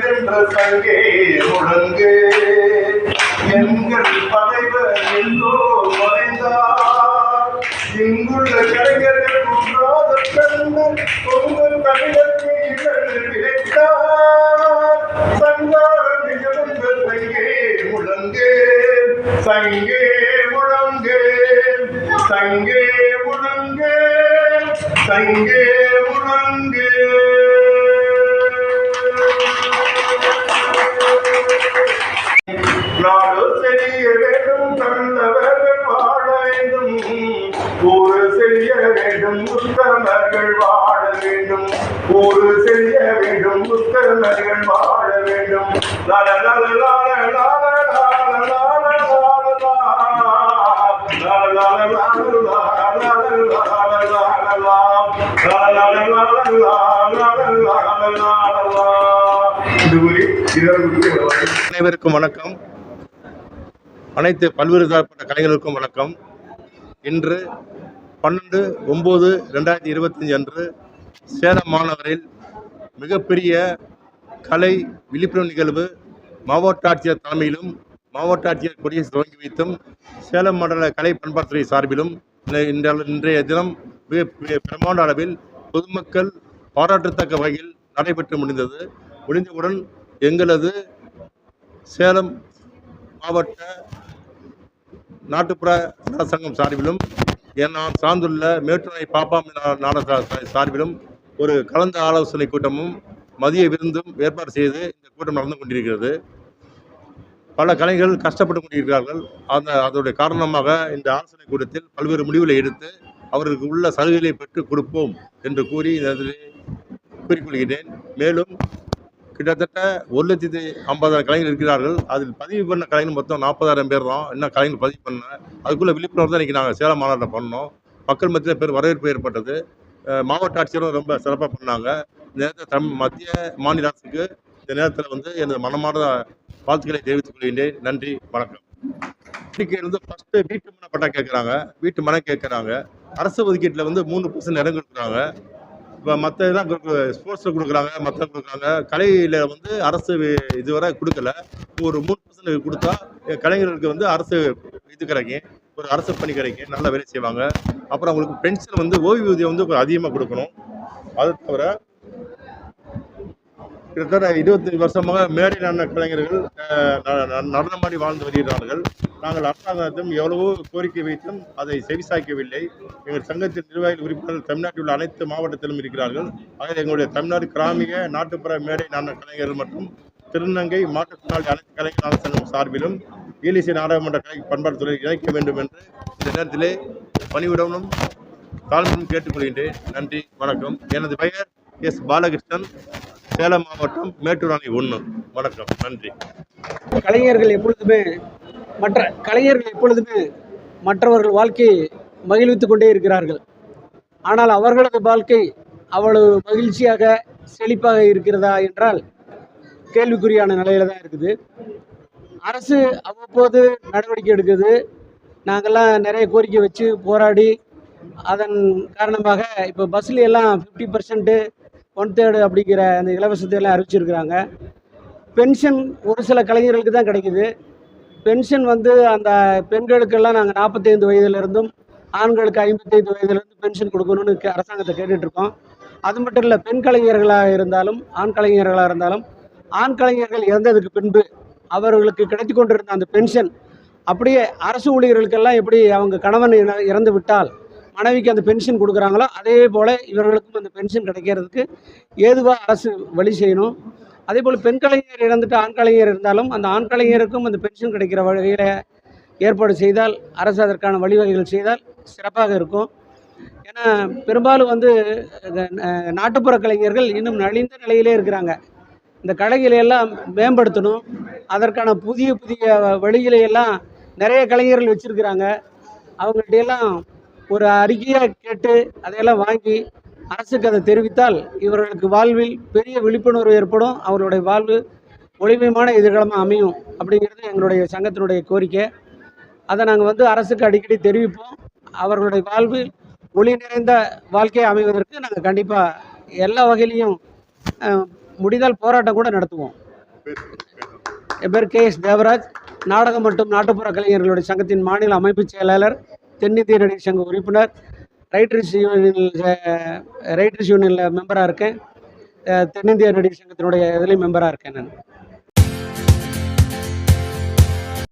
சங்கே முழங்கு. எங்கள் பகைவர் எல்லோ மறைந்தார். இங்குள்ள கலைஞர்கள் குன்றாத கண்ணன் உங்கள் தமிழருக்கு இழந்து கிடைத்தார் சங்கார நிகழ்ந்த சங்கே முழங்கு. சங்கே முழங்கு. சங்கே முழங்கு. சங்கே ஒரு செய்ய வேண்டும் முத்தமர்கள் வாழ வேண்டும் ஒரு செய்ய வேண்டும் முத்தமர்கள் வாழ வேண்டும் நல நல நல நல அனைவருக்கும் வணக்கம் அனைத்து பல்வேறு தரப்பட்ட கலைகளுக்கும் வணக்கம் இன்று பன்னெண்டு ஒம்பது ரெண்டாயிரத்தி இருபத்தஞ்சி அன்று சேலம் மாநகரில் மிகப்பெரிய கலை விழிப்புணர்வு நிகழ்வு மாவட்ட ஆட்சியர் தலைமையிலும் மாவட்ட ஆட்சியர் கொடியை துவங்கி வைத்தும் சேலம் மண்டல கலை பண்பாட்டுத்துறை சார்பிலும் இன்ற- இன்றைய தினம் மிக பிரமாண்ட அளவில் பொதுமக்கள் பாராட்டத்தக்க வகையில் நடைபெற்று முடிந்தது. முடிந்தவுடன் எங்களது சேலம் மாவட்ட நாட்டுப்புற நலசங்கம் சார்பிலும் என் நான் சார்ந்துள்ள மேட்டுணை பாப்பாம் நாட நாடக சார்பிலும் ஒரு கலந்த ஆலோசனை கூட்டமும் மதிய விருந்தும் ஏற்பாடு செய்து இந்த கூட்டம் நடந்து கொண்டிருக்கிறது. பல கலைஞர்கள் கஷ்டப்பட்டு கொண்டிருக்கிறார்கள். அந்த அதோடைய காரணமாக இந்த ஆலோசனை கூட்டத்தில் பல்வேறு முடிவுகளை எடுத்து அவர்களுக்கு உள்ள சலுகைகளை பெற்றுக் கொடுப்போம் என்று கூறி இந்த இடத்திலே கூறிக்கொள்கிறேன் மேலும் கிட்டத்தட்ட ஒரு லட்சத்தி ஐம்பதாயிரம் கலைஞர் இருக்கிறார்கள். அதில் பதிவு பண்ண கலைஞர் மொத்தம் நாற்பதாயிரம் பேர் தான். இன்னும் கலைஞர் பதிவு பண்ண? அதுக்குள்ளே விழிப்புணர்வு தான் இன்றைக்கி நாங்கள் சேலம் மாநாட்டம் பண்ணோம். மக்கள் மத்தியில் பேர் வரவேற்பு ஏற்பட்டது. மாவட்ட ஆட்சியரும் ரொம்ப சிறப்பாக பண்ணாங்க. இந்த நேரத்தில் தமிழ் மத்திய மாநில அரசுக்கு இந்த நேரத்தில் வந்து எனது மனமான வாழ்த்துக்களை தெரிவித்துக் கொள்கின்றேன். நன்றி வணக்கம். இன்னைக்கு வந்து ஃபஸ்ட்டு வீட்டு மனை பட்டா கேட்குறாங்க. வீட்டு மனை கேட்குறாங்க. அரசு ஒதுக்கீட்டில் வந்து மூணு பர்சன்ட் இடம் கொடுக்குறாங்க. இப்போ மற்ற இதெல்லாம் ஸ்போர்ட்ஸில் கொடுக்குறாங்க மற்ற கொடுக்குறாங்க. கலையில் வந்து அரசு இதுவரை கொடுக்கல. ஒரு மூணு பர்சன்ட் கொடுத்தா கலைஞர்களுக்கு வந்து அரசு இது கிடைக்கும். ஒரு அரசு பணி கிடைக்கும். நல்ல வேலை செய்வாங்க. அப்புறம் அவங்களுக்கு பென்ஷன் வந்து ஓய்வூதியம் வந்து கொஞ்சம் அதிகமாக கொடுக்கணும். அது தவிர கிட்டத்தட்ட இருபத்தஞ்சு வருஷமாக மேடை நடன கலைஞர்கள் நடனம் ந- நடனமாடி வாழ்ந்து வருகிறார்கள். நாங்கள் அரசாங்கத்தும் எவ்வளவோ கோரிக்கை வைத்தும் அதை செவிசாய்க்கவில்லை. எங்கள் சங்கத்தின் நிர்வாகிகள் உறுப்பினர்கள் தமிழ்நாட்டில் உள்ள அனைத்து மாவட்டத்திலும் இருக்கிறார்கள். ஆகவே எங்களுடைய தமிழ்நாடு கிராமிய நாட்டுப்புற மேடை நடன கலைஞர்கள் மற்றும் திருநங்கை மாற்றுத்திறனாளி அனைத்து கலைஞர் நல சங்கம் சார்பிலும் ஈலிசை நாடகமன்ற கலை பண்பாட்டுத்துறை இணைக்க வேண்டும் என்று இந்த நேரத்திலே பணிவிடவும் தாழ்மையும் கேட்டுக்கொள்கின்றேன். நன்றி வணக்கம். எனது பெயர் எஸ். பாலகிருஷ்ணன். சேலம் மாவட்டம் மேட்டூர் அணை ஒன்று. வணக்கம் நன்றி. கலைஞர்கள் எப்பொழுதுமே மற்ற கலைஞர்கள் எப்பொழுதுமே மற்றவர்கள் வாழ்க்கையை மகிழ்வித்துக் கொண்டே இருக்கிறார்கள். ஆனால் அவர்களது வாழ்க்கை அவ்வளவு மகிழ்ச்சியாக செழிப்பாக இருக்கிறதா என்றால் கேள்விக்குறியான நிலையில தான் இருக்குது. அரசு அவ்வப்போது நடவடிக்கை எடுக்குது. நாங்கள்லாம் நிறைய கோரிக்கை வச்சு போராடி அதன் காரணமாக இப்போ பஸ்ல எல்லாம் ஃபிஃப்டி பர்சன்ட்டு ஒன் தேர்டு அப்படிங்கிற அந்த இலவசத்தை எல்லாம் அறிவிச்சிருக்கிறாங்க. பென்ஷன் ஒரு சில கலைஞர்களுக்கு தான் கிடைக்குது. பென்ஷன் வந்து அந்த பெண்களுக்கெல்லாம் நாங்கள் நாற்பத்தைந்து வயதுலேருந்தும் ஆண்களுக்கு ஐம்பத்தைந்து வயதுலேருந்து பென்ஷன் கொடுக்கணும்னு கே- அரசாங்கத்தை கேட்டுட்ருக்கோம். அது மட்டும் இல்லை பெண் கலைஞர்களாக இருந்தாலும் ஆண் கலைஞர்களாக இருந்தாலும் ஆண் கலைஞர்கள் இறந்ததுக்கு பின்பு அவர்களுக்கு கிடைத்து கொண்டிருந்த அந்த பென்ஷன் அப்படியே அரசு ஊழியர்களுக்கெல்லாம் எப்படி அவங்க கணவன் இற- இறந்து விட்டால் மனைவிக்கு அந்த பென்ஷன் கொடுக்குறாங்களோ அதே போல் இவர்களுக்கும் அந்த பென்ஷன் கிடைக்கிறதுக்கு ஏதுவாக அரசு வழி செய்யணும். அதே போல் பெண் கலைஞர் இழந்துட்டு ஆண் கலைஞர் இருந்தாலும் அந்த ஆண் கலைஞருக்கும் அந்த பென்ஷன் கிடைக்கிற வகையில் ஏற்பாடு செய்தால் அரசு அதற்கான வழிவகைகள் செய்தால் சிறப்பாக இருக்கும். ஏன்னா பெரும்பாலும் வந்து நாட்டுப்புற கலைஞர்கள் இன்னும் நலிந்த நிலையிலே இருக்கிறாங்க. இந்த கலைகளை எல்லாம் மேம்படுத்தணும். அதற்கான புதிய புதிய வழிகளை எல்லாம் நிறைய கலைஞர்கள் வச்சுருக்கிறாங்க. அவங்கள்ட்ட எல்லாம் ஒரு அறிக்கையாக கேட்டு அதையெல்லாம் வாங்கி அரசுக்கு அதை தெரிவித்தால் இவர்களுக்கு வாழ்வில் பெரிய விழிப்புணர்வு ஏற்படும். அவர்களுடைய வாழ்வு ஒளிமயமான எதிர்காலமாக அமையும் அப்படிங்கிறது எங்களுடைய சங்கத்தினுடைய கோரிக்கை. அதை நாங்கள் வந்து அரசுக்கு அடிக்கடி தெரிவிப்போம். அவர்களுடைய வாழ்வு ஒளி நிறைந்த வாழ்க்கையை அமைவதற்கு நாங்கள் கண்டிப்பாக எல்லா வகையிலையும் முடிந்தால் போராட்டம் கூட நடத்துவோம். என் பேர் கே எஸ் தேவராஜ். நாடகம் மற்றும் நாட்டுப்புற கலைஞர்களுடைய சங்கத்தின் மாநில அமைப்புச் செயலாளர். தென்னிந்திய நடிகர் சங்க உறுப்பினர் ரைட்டர்ஸ் யூனியனில் ரைட்டர்ஸ் யூனியனில் மெம்பராக இருக்கேன். தென்னிந்திய நடிகர் சங்கத்தினுடைய இதுலேயும் மெம்பராக இருக்கேன் நான்.